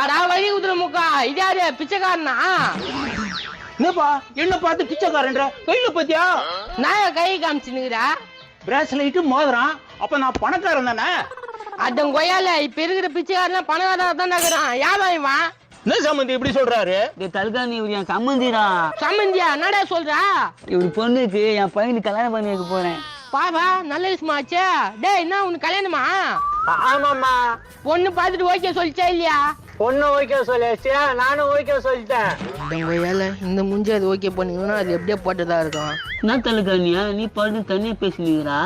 அடா வழி குதிரை முக்கா. இது யாரு? பிச்சைக்காரனா? என்னப்பா? என்ன பார்த்து பிச்சைக்காரன்ற? கையில பாத்தியா நான் கை காமிச்சுனுக்குறா பிரேஸ்லைட்டு மோதிரம். அப்ப நான் பணக்காரன் தானே? அடம் கொய்யால இப்ப இருக்கிற பிச்சைக்காரன் பணக்காரன் தான் நகரான் யாவன் இவன்? என்ன சம்பந்தி இப்படி சொல்றாரு? டேய் தல்காணி இவர் என் சம்மந்திடா. சம்மந்தியா? என்னடா சொல்றா? இவர் பொண்ணுக்கு என் பையனுக்கு கல்யாணம் பண்ணி வைக்க போறேன். பாபா நல்ல விஷயமாச்சே டேய் என்ன உனக்கு கல்யாணமா? ஆமாம்மா. பொண்ணு பார்த்துட்டு ஓகே சொல்லிச்சா இல்லையா? பொண்ணு ஓகே சொல்லியாச்சு. நானும் ஓகே சொல்லிட்டேன். கொய்யால இந்த முஞ்சி அது ஓகே பண்ணிங்கன்னா அது எப்படியே போட்டதா இருக்கும். என்ன தல்காணியா நீ பாட்டு தனியா பேசினீங்களா?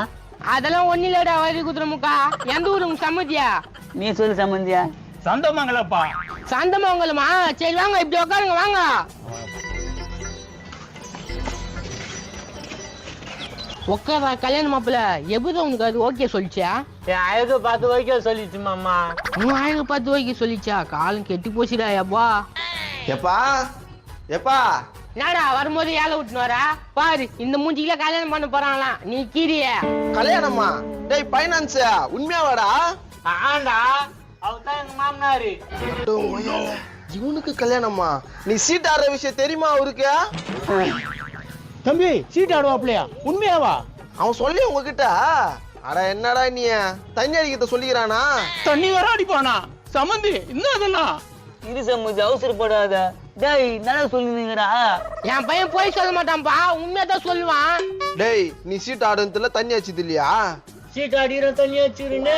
அதெல்லாம் ஒண்ணு இல்லடா வழி குதிரை முக்கா. எந்த ஊரு உங்க சம்மதியா நீ சொல்லு சம்மந்தியா? சந்தமங்கலப்பா. சந்தமங்கலமா? சரி வாங்க இப்படி உட்காருங்க வாங்க. உட்காரா கல்யாண மாப்பிள்ள எப்படி உனக்கு அது ஓகே சொல்லிச்சா? என் அழகு பார்த்து ஓகே சொல்லிச்சு மாமா. உன் அழகை பார்த்து ஓகே சொல்லிச்சா? காலம் கெட்டி போச்சுடா அப்பா எப்பா? எப்பா? என்னடா வரும்போது ஏழை விட்டுன்னு வரா? பாரு இந்த மூஞ்சில கல்யாணம் பண்ண போறாங்களாம் நீ கீரிய கல்யாணமா? டேய் பைனான்ஸ் உண்மையாவாடா? ஆண்டா அவர் தான் எங்க மாமனாரு. இவனுக்கு கல்யாணமா? நீ சீட் ஆடுற விஷயம் தெரியுமா அவருக்கு? தம்பி சீட் ஆடுவாப்லையா உண்மையாவா? அவன் சொல்லி உங்ககிட்ட. அட என்னடா நீ? தண்ணி அடிக்கிறத சொல்லிக்கிறானா? தண்ணி வர அடிப்பானா? சம்பந்தி என்ன அதெல்லாம். இரு சம்மந்தி அவசரப்படாத. டேய் நல்லா சொல்லினீங்கடா? என் பையன் போய் சொல்ல மாட்டான்பா உண்மையா தான் சொல்லுவான். டேய் நீ சீட் ஆடுறதுல தண்ணி அடிச்சது இல்லையா? சீட் அடிக்கிற தண்ணி வச்சுருன்னு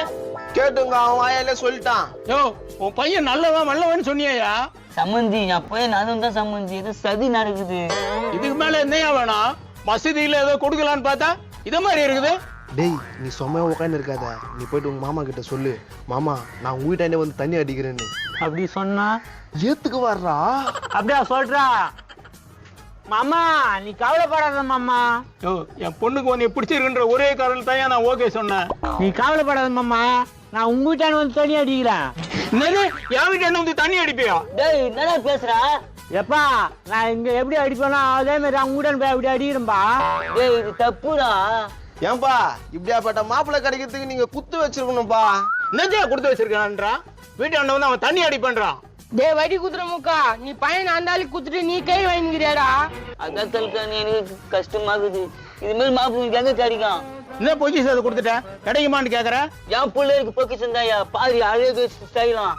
கேட்டுங்க அவன் வாயாலே சொல்லிட்டான். யோ உன் பையன் நல்லவன் நல்லவன் சொன்னியா சம்மந்தி என் பையன் நானும் தான் சம்மந்தி ஏதோ சதி நடக்குது. இதுக்கு மேல என்னையா வேணாம் மசூதியில ஏதோ கொடுக்கலான்னு பார்த்தா இத மாதிரி இருக்குது. டேய் நீ சும்மா உட்காந்து இருக்காத. நீ போயிட்டு உங்க மாமா கிட்ட சொல்லு. மாமா நான் உங்க வீட்டாண்டே வந்து தண்ணி அடிக்கிறேன்னு. அப்படி சொன்னா? ஏத்துக்கு வர்றா? அப்படியா சொல்றா? மாமா நீ கவலைப்படாத மாமா. யோ என் பொண்ணுக்கு உன்னை பிடிச்சிருக்குன்ற ஒரே காரணம் தான் நான் ஓகே சொன்னேன். நீ கவலைப்படாத மாமா. நான் உங்க வீட்டான வந்து தண்ணி அடிக்கிறேன். என்னது? என் வீட்டு என்ன வந்து தண்ணி அடிப்பியா? டேய் என்னடா பேசுறா? எப்பா நான் இங்க எப்படி அடிப்பேனோ அதே மாதிரி அவங்க வீட்டான போய் அப்படி அடிக்கிறேன்பா டேய் இது தப்புடா. ஏன்பா இப்படியாப்பட்ட மாப்பிள்ளை கிடைக்கிறதுக்கு நீங்க குத்து வச்சிருக்கணும்பா? என்னஜா கொடுத்து வச்சிருக்கான்றா வீட்டாண்ட வந்து அவன் தண்ணி அடிப்பேன்றான் டேய் வடி குதிரை முக்கா. நீ பையன் அந்த ஆளுக்கு குத்துட்டு நீ கை வாங்கிக்கிறியாடா? அதான் எனக்கு கஷ்டமாகுது. இது மாதிரி மாப்பிள்ளை எங்க கிடைக்கும்? என்ன பொசிஷன் அதை கொடுத்துட்டேன்? கிடைக்குமான்னு கேக்குற? என் பிள்ளைக்கு பொக்கிஷன் தாயா பாதி அழகு ஸ்டைலாம்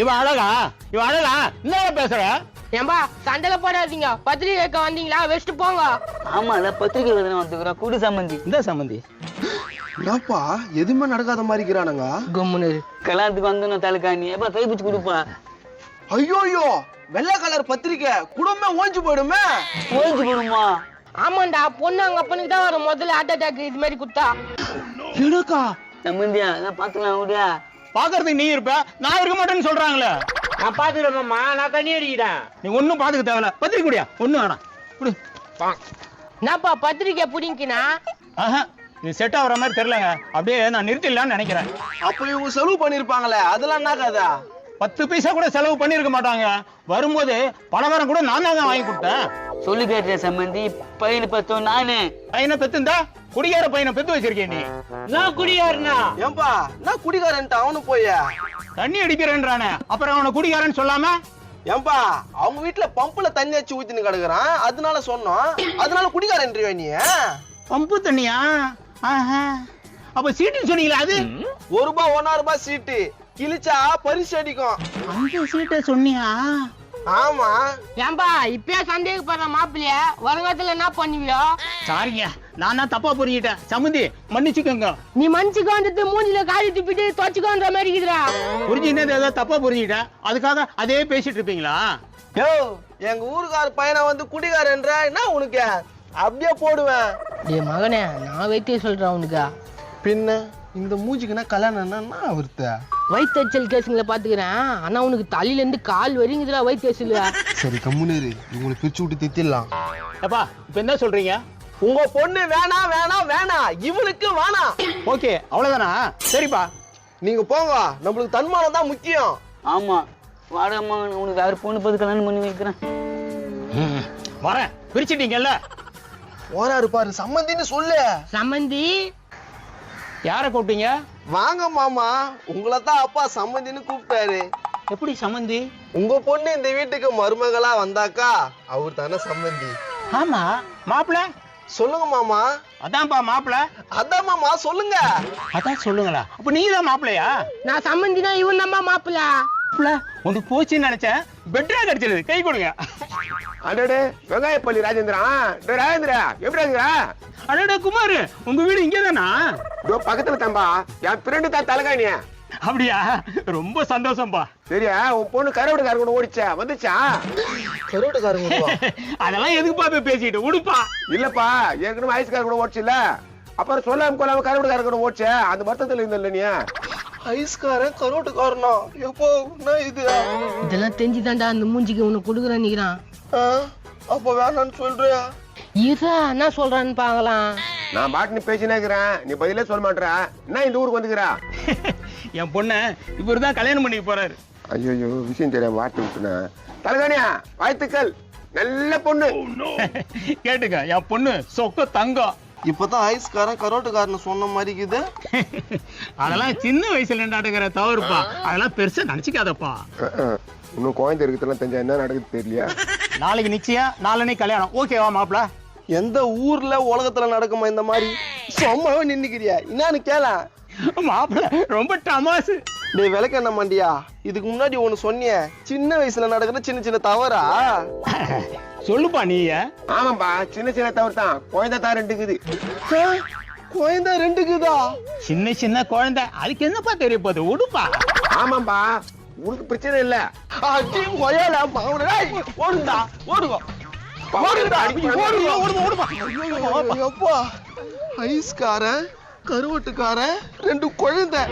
இவன் அழகா? இவன் அழகா? என்ன பேசுற? ஏம்பா சண்டையில போடாதீங்க. பத்திரிகை வந்தீங்களா? வச்சுட்டு போங்க. ஆமால பத்திரிக்கை எழுதுன வந்துக்கிறோம் குடி சம்மந்தி. இந்த சம்பந்தி என்னப்பா எதுவுமே நடக்காத மாதிரி இருக்கிறானுங்க? கம்முனு கல்யாணத்துக்கு வந்தோம் தலகாணி எப்ப கை பிடிச்சு கொடுப்பா. ஐயோயோ வெள்ளை கலர் பத்திரிக்கை குடும்பமே ஓஞ்சு போயிடுமே. ஓய்ஞ்சு போடுமா? ஆமாண்டா பொண்ணு அங்க அப்பனுக்கு தான் வரும். முதல்ல ஹார்ட் அட்டாக் இது மாதிரி குத்தா. எனக்கா சம்மந்தியா அதான் பாத்துக்கலாம் விடியா பாக்குறதுக்கு நீ இருப்ப. நான் இருக்க மாட்டேன்னு சொல்றாங்களே. நான் பாத்துக்கிறேன் மாமா. நான் தண்ணி அடிக்கிறேன். நீ ஒன்னும் பாத்துக்க தேவையில்ல. பத்திரிக்கை குடியா? ஒண்ணும் வேணாம். குடு. என்னப்பா பத்திரிக்கை பிடிங்கினா? ஆஹா இது செட் ஆகுற மாதிரி தெரியலங்க. அப்படியே நான் நிறுத்திடலாம்னு நினைக்கிறேன். அப்ப இவங்க செலவு பண்ணிருப்பாங்களே அதெல்லாம் என்ன கதை? பத்து பைசா கூட செலவு பண்ணிருக்க மாட்டாங்க. வரும்போது பலகாரம் கூட நான் தாங்க வாங்கி கொடுத்தேன். சொல்லி கேட்ட சம்மந்தி பையனை பத்தோம் நானு. பையனை பெத்துந்தா குடிகார பையனை பெத்து வச்சிருக்கேன் நீ. நான் குடியாருனா ஏன்பா நான் குடிகாரன்ட்டு அவனு போய. தண்ணி அடிக்கிறேன்றானே அப்புறம் அவனை குடிகாரன்னு சொல்லாம? ஏன்பா அவங்க வீட்டுல பம்புல தண்ணி வச்சு ஊத்தின்னு கிடக்குறான். அதனால சொன்னோம். அதனால குடிகாரன்றியா நீ? பம்பு தண்ணியா? அப்ப சீட்டுன்னு சொன்னீங்களா அது? ஒரு ரூபாய் ஒன்னா ரூபாய் சீட்டு. கிழிச்சா பரிசு அடிக்கும். அந்த சீட்டை சொன்னியா? ஆமா. ஏன்பா இப்பயே சந்தேகப்படுற மாப்பிள்ளைய வருங்காலத்துல என்ன பண்ணுவியோ? சாரிங்க நான் தான் தப்பா புரிஞ்சிட்டேன். சமுந்தி மன்னிச்சுக்கோங்க. நீ மனுச்சுக்கு வந்துட்டு மூஞ்சில காரி துப்பிட்டு துவச்சுக்கோன்ற மாதிரி இருக்குதுடா. புரிஞ்சுக்கிட்டது ஏதோ தப்பா புரிஞ்சுக்கிட்டேன். அதுக்காக அதே பேசிட்டு இருப்பீங்களா? யோ எங்க ஊருக்கார பையனை வந்து குடிகாரன்ற என்ன உனக்கு? அப்படியே போடுவேன். டேய் மகனே நான் வைத்திய சொல்றேன் உனக்கு பின்ன? இந்த மூஞ்சிக்குன்னா கல்யாணம் என்னன்னா அவர்த்த வயிற்றுச்சல் கேஸுங்களை பாத்துக்கிறேன் ஆனா உனக்கு தலையில இருந்து கால் வரைங்குதுடா வயிற்றுல சரி கம்முனேரு இவங்களை பிரிச்சு விட்டு தித்திடலாம். எப்பா இப்ப என்ன சொல்றீங்க? உங்க பொண்ணு வேணாம் வேணாம் வேணாம் இவனுக்கு வேணாம் ஓகே அவ்வளவுதானா? சரிப்பா. நீங்க போங்க. நம்மளுக்கு தன்மானம் தான் முக்கியம். ஆமா. வாடம்மா உனக்கு வேற பொண்ணு பார்த்து கல்யாணம் பண்ணி வைக்கிறேன். வரேன். பிரிச்சிட்டீங்கல்ல? ஓராரு பாரு. சம்மந்தின்னு சொல்லு. சம்மந்தி யாரை கூப்பிட்டீங்க? வாங்க மாமா. உங்களை தான் அப்பா சம்மந்தின்னு கூப்பிட்டாரு. எப்படி சம்மந்தி உங்க பொண்ணு இந்த வீட்டுக்கு மருமகளா வந்தாக்கா அவர் தானே சம்பந்தி ஆமா மாப்பிள்ள சொல்லுங்க மாமா. அதான்ப்பா மாப்பிள்ள அதான் மாமா சொல்லுங்க. அதான் சொல்லுங்களா. அப்ப நீ தான் மாப்பிள்ளையா நான் சம்மந்தினா இவன் மாப்பிள்ள மாப்பிள்ள உனக்கு போச்சுன்னு நினைச்சேன். பெட்ரா கிடைச்சிருது. கை கொடுங்க. அடடே வெங்காயப்பள்ளி ராஜேந்திரா டேய் ராஜேந்திரா எப்படி இருக்கிறா அடடா குமார் உங்க வீடு இங்கே தானா இதோ பக்கத்துல தம்பா என் ஃப்ரெண்டு தான் தலைகாணிய. அப்படியா? ரொம்ப சந்தோஷம்பா. சரியா உன் பொண்ணு கருவடுக்கார கூட ஓடிச்சா வந்துச்சா? கருவட்டுக்காரங்க அதெல்லாம் எதுக்குப்பா போய் பேசிட்டு உடுப்பா. இல்லப்பா ஏற்கனவே ஐஸ்கார கூட ஓடிச்சுல அப்புறம் சொல்லாம கொள்ளாம கருவடுக்கார கூட ஓடிச்ச அந்த வருத்தத்துல இருந்தல்ல நீ? ஐஸ்காரன் கருவட்டுக்காரனா? எப்போ இது? இதெல்லாம் தெரிஞ்சுதான்டா அந்த மூஞ்சிக்கு உனக்கு கொடுக்குறேன் நிக்கிறான். அப்ப வேணாம்னு சொல்றியா? இதா என்ன சொல்றான்னு பாக்கலாம் நான் பாட்டுன்னு பேசினே இருக்கிறேன். நீ பதிலே சொல்ல மாட்டேற. என்ன இந்த ஊருக்கு வந்துக்கிறா? என் பொண்ண இவர் தான் கல்யாணம் பண்ணிக்க போறாரு. ஐயோ விஷயம் தெரியாம வாட்டி விட்டுனேன் தலைகாணியா வாழ்த்துக்கள். நல்ல பொண்ணு. கேட்டுக்க என் பொண்ணு சொக்க தங்கம். இப்பதான் ஐஸ்காரன் கரோட்டுக்காரன் சொன்ன மாதிரி இருக்குது. அதெல்லாம் சின்ன வயசுல நடக்கிற தவறுப்பா. அதெல்லாம் பெருசா நினைச்சுக்காதப்பா. இன்னும் குழந்தை இருக்கிறதுலாம் தெரிஞ்சா என்ன நடக்குது தெரியலையா? நாளைக்கு நிச்சயம் நாளன்னைக்கு கல்யாணம். ஓகேவா மாப்பிள்ள எந்த ஊர்ல உலகத்துல நடக்குமா இந்த மாதிரி? சும்மாவே நின்னுக்கிறியா? என்னன்னு கேள. மாப்பிள்ள ரொம்ப டமாசு டேய் விளக்கெண்ண மண்டியா? இதுக்கு முன்னாடி ஒண்ணு சொன்னியே. சின்ன வயசுல நடக்கிற சின்ன சின்ன தவறா? சொல்லுப்பா நீ ஆமாப்பா சின்ன சின்ன தவறு தான். குழந்தை தான் ரெண்டுக்குது. குழந்தை ரெண்டுக்குதா? சின்ன சின்ன குழந்தை. அதுக்கு என்னப்பா தெரிய போகுது? உடுப்பா. ஆமாப்பா. உனக்கு பிரச்சனை இல்ல. கொயல மாவன ஓடுடா ஓடுங்க ஓடுடா ஓடுங்க ஓடுங்க ஓடுங்க ஐஸ்காரன் கருவட்டுக்காரன் ரெண்டு குழந்தை.